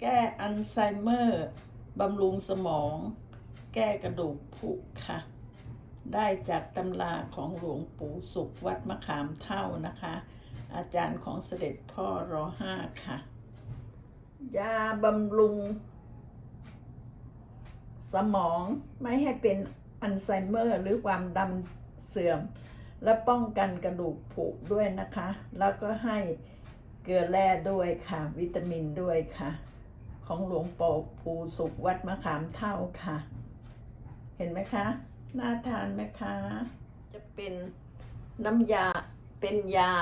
แก้อัลไซเมอร์บำรุงสมอง แก้กระดูกผุค่ะ ได้จากตำราของหลวงปู่สุขวัดมะขามเท่านะคะ อาจารย์ของเสด็จพ่อรอห้าค่ะ ยาบำรุง สมองไม่ให้เป็นอัลไซเมอร์หรือความดำเสื่อม และป้องกันกระดูกผุด้วยนะคะ แล้วก็ให้ เกลือแร่ด้วยค่ะ วิตามินด้วยค่ะ ของหลวงปู่ภูสุขวัดมะขามเท่าค่ะ เห็นไหมคะ น่าทานไหมคะ จะเป็นน้ำยาเป็นยา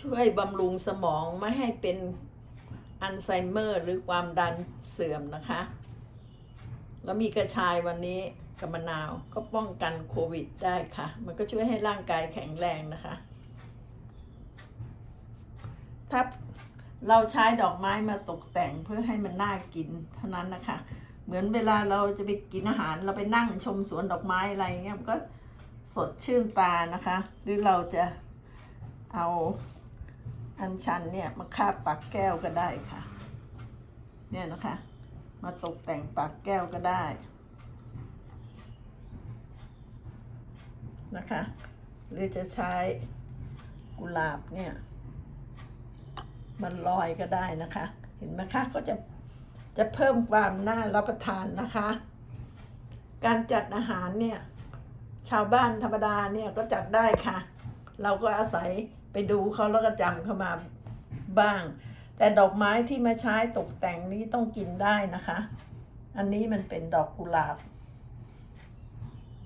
ช่วยบำรุงสมองไม่ให้เป็นอัลไซเมอร์หรือความดันเสื่อมนะคะ แล้วมีกระชายวันนี้กับมะนาวก็ป้องกันโควิดได้ค่ะ มันก็ช่วยให้ร่างกายแข็งแรงนะคะ ถ้าเราใช้ดอกไม้มาตกแต่งเพื่อให้มันน่ากินเท่านั้นนะคะ เหมือนเวลาเราจะไปกินอาหารเราไปนั่งชมสวนดอกไม้อะไรเงี้ยมันก็สดชื่นตานะคะ หรือเราจะเอาอัญชันเนี่ยมาคาบปากแก้วก็ได้ค่ะ เนี่ยนะคะ มาตกแต่งปากแก้วก็ได้นะคะ หรือจะใช้กุหลาบเนี่ย มันลอยก็ได้นะคะ เห็นไหมคะก็จะจะเพิ่มความน่ารับประทานนะคะ การจัดอาหารเนี่ยชาวบ้านธรรมดาเนี่ยก็จัดได้ค่ะ เราก็อาศัยไปดูเขาแล้วก็จำเข้ามาบ้าง แต่ดอกไม้ที่มาใช้ตกแต่งนี้ต้องกินได้นะคะ อันนี้มันเป็นดอกกุหลาบ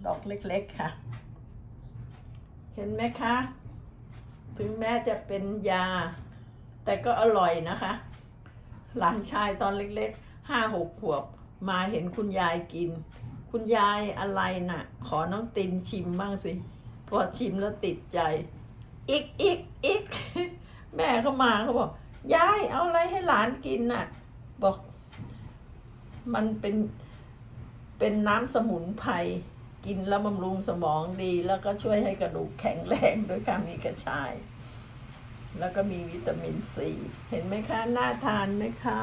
ดอกเล็กๆค่ะ เห็นไหมคะ ถึงแม้จะเป็นยา แต่ก็อร่อยนะคะ หลานชายตอนเล็กๆห้าหกขวบมาเห็นคุณยายกิน คุณยายอะไรน่ะ ขอน้องตินชิมบ้างสิ พอชิมแล้วติดใจ อีกอีกอีกแม่เขามาเขาบอก ยายเอาอะไรให้หลานกินน่ะ บอก มันเป็นเป็นน้ำสมุนไพรกินแล้วบำรุงสมองดี แล้วก็ช่วยให้กระดูกแข็งแรงด้วยการมีกระชาย แล้วก็มีวิตามินซีเห็นไหมคะ น่าทานไหมคะ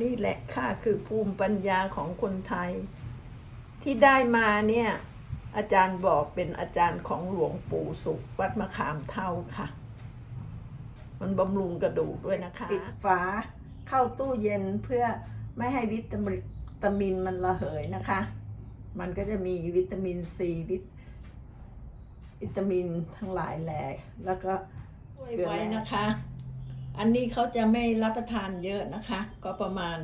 นี่แหละค่ะคือภูมิปัญญาของคนไทย ที่ได้มาเนี่ย อาจารย์บอกเป็นอาจารย์ของหลวงปู่สุขวัดมะขามเท่าค่ะ มันบำรุงกระดูกด้วยนะคะ ปิดฝาเข้าตู้เย็นเพื่อไม่ให้วิตามินมันระเหยนะคะ มันก็จะมีวิตามินซีวิต วิตามินทั้งหลายแหล่แล้วก็ช่วยไว้นะคะ อันนี้เขาจะไม่รับประทานเยอะนะคะ ก็ประมาณ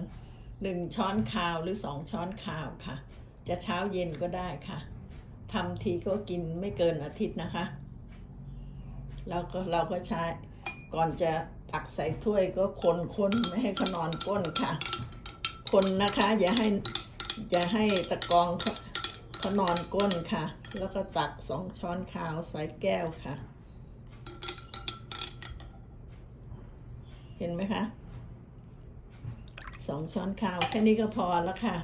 หนึ่งช้อนคาวหรือสองช้อนคาวค่ะ จะเช้าเย็นก็ได้ค่ะทำทีก็กินไม่เกินอาทิตย์นะคะ แล้วก็เราก็ใช้ก่อนจะตักใส่ถ้วยก็คนคนไม่ให้เขานอนก้นค่ะ คนนะคะ อย่าให้อย่าให้ตะกรองเขนอนก้นค่ะ แล้วก็ตักสองช้อนคาวใส่แก้วค่ะ เห็นไหมคะสองช้อนคาว แค่นี้ก็พอแล้วค่ะ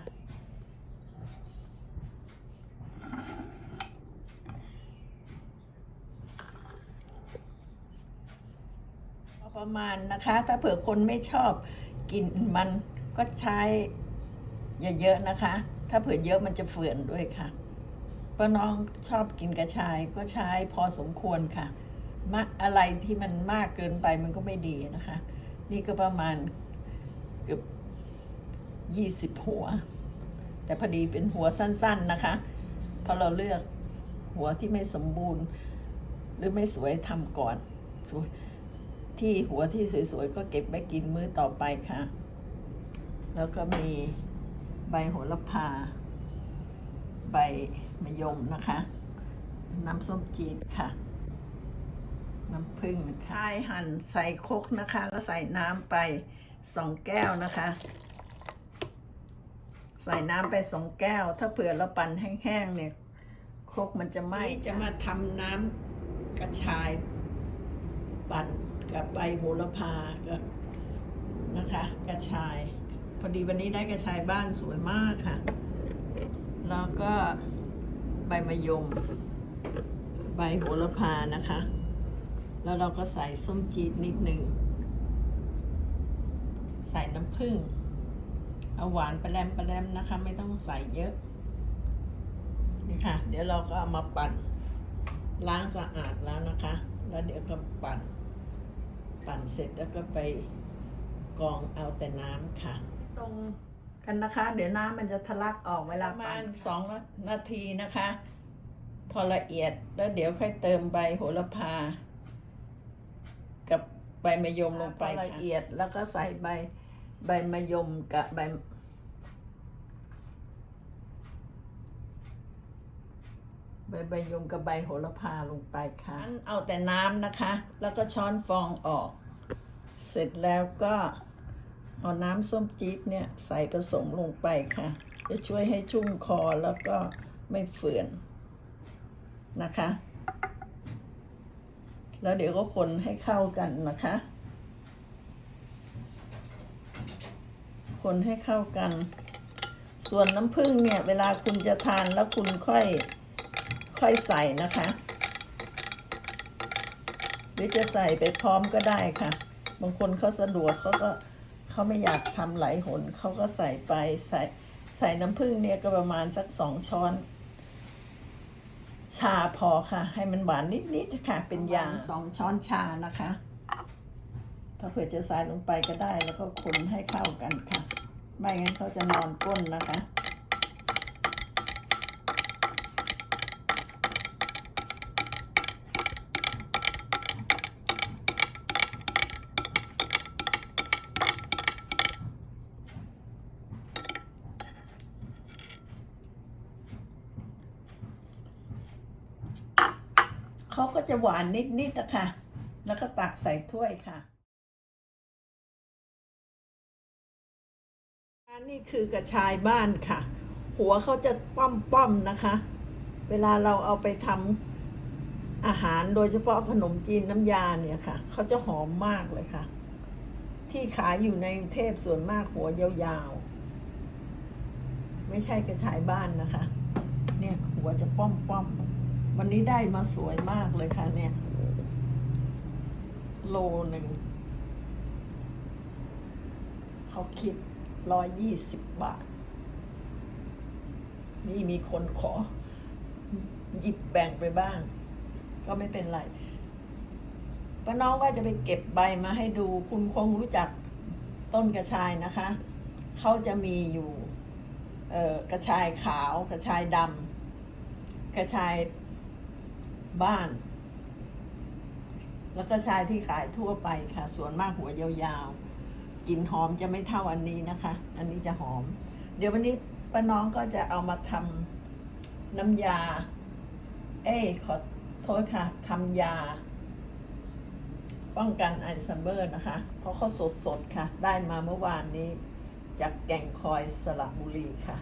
ประมาณนะคะ ถ้าเผื่อคนไม่ชอบกินมันก็ใช้เยอะๆนะคะ ถ้าเผื่อเยอะมันจะเฟื่อนด้วยค่ะเพราน้องชอบกินกระชายก็ใช้พอสมควรค่ะมะอะไรที่มันมากเกินไปมันก็ไม่ดีนะคะ นี่ก็ประมาณเกือบยี่สิบหัว แต่พอดีเป็นหัวสั้น ๆนะคะเพราะเราเลือกหัวที่ไม่สมบูรณ์ หรือไม่สวยทำก่อนสวยที่หัวที่สวยๆก็เก็บไว้กินมื้อต่อไปค่ะ แล้วก็มี ใบโหระพา ใบมะยมนะคะ น้ำส้มจีดค่ะ น้ำผึ้งชายหั่นใส่คกนะคะ แล้วใส่น้ำไปสองแก้วนะคะ ใส่น้ำไปสองแก้ว ถ้าเผื่อเราปั่นแห้งๆเนี่ยคกมันจะไหม้จะมาทำน้ำกระชายปั่นกับใบโหระพากับนะคะ กระชาย พอดีวันนี้ได้กระชายบ้านสวยมากค่ะ แล้วก็ใบมะยม ใบโหระพานะคะ แล้วเราก็ใส่ส้มจีดนิดหนึ่ง ใส่น้ำผึ้ง เอาหวานปลาแรมปลาแรมนะคะ ไม่ต้องใส่เยอะ นี่ค่ะ เดี๋ยวเราก็เอามาปั่น ล้างสะอาดแล้วนะคะ แล้วเดี๋ยวก็ปั่น ปั่นเสร็จแล้วก็ไปกองเอาแต่น้ำค่ะ ตรงกันนะคะ เดี๋ยวน้ำมันจะทะลักออกเวลาประมาณสองนาทีนะคะ พอละเอียดแล้วเดี๋ยวค่อยเติมใบโหระพา กับใบมะยมลงไปละเอียดแล้วก็ใส่ใบใบมะยมกับใบใบใบยมกับใบโหระพาลงไปค่ะเอาแต่น้ำนะคะ แล้วก็ช้อนฟองออก เสร็จแล้วก็ เอาน้ำส้มจี๊ดเนี่ยใส่ผสมลงไปค่ะ จะช่วยให้ชุ่มคอแล้วก็ไม่เฟื่อนนะคะ แล้วเดี๋ยวก็คนให้เข้ากันนะคะ คนให้เข้ากัน ส่วนน้ำผึ้งเนี่ย เวลาคุณจะทานแล้วคุณค่อยค่อยใส่นะคะ หรือจะใส่ไปพร้อมก็ได้ค่ะ บางคนเขาสะดวกเขาก็ เขาไม่อยากทำไหลายหนเขาก็ใส่ไปใส่ใส่น้ำผึ้งเนี่ยก็ประมาณสักสองช้อน ชาพอค่ะ ให้มันหวานนิดๆค่ะ เป็นยาสองช้อนชานะคะ ถ้าเผื่อจะใส่ลงไปก็ได้แล้วก็คนให้เข้ากันค่ะ ไม่งั้นเขาจะนอนก้นนะคะ เขาก็จะหวานนิดๆนะคะ แล้วก็ตักใส่ถ้วยค่ะอันนี้คือกระชายบ้านค่ะ หัวเขาจะป้อมๆนะคะ เวลาเราเอาไปทำอาหารโดยเฉพาะขนมจีนน้ำยาเนี่ยค่ะ เขาจะหอมมากเลยค่ะ ที่ขายอยู่ในเทพส่วนมากหัวยาวๆ ไม่ใช่กระชายบ้านนะคะ เนี่ยหัวจะป้อมๆ วันนี้ได้มาสวยมากเลยค่ะเนี่ย โลหนึ่ง เขาคิดร้อยยี่สิบบาท นี่มีคนขอ หยิบแบ่งไปบ้าง ก็ไม่เป็นไรป้าน้องว่าจะไปเก็บใบมาให้ดู คุณคงรู้จักต้นกระชายนะคะ เขาจะมีอยู่กระชายขาว กระชายดำกระชาย บ้าน แล้วก็ชายที่ขายทั่วไปค่ะ ส่วนมากหัวยาวๆกลิ่นหอมจะไม่เท่าอันนี้นะคะ อันนี้จะหอม เดี๋ยววันนี้ป้าน้องก็จะเอามาทำน้ำยา เอ้ขอโทษค่ะทำยา ป้องกันไอซัมเบอร์นะคะ เพราะเขาสดๆค่ะ ได้มาเมื่อวานนี้ จากแก่งคอยสระบุรีค่ะ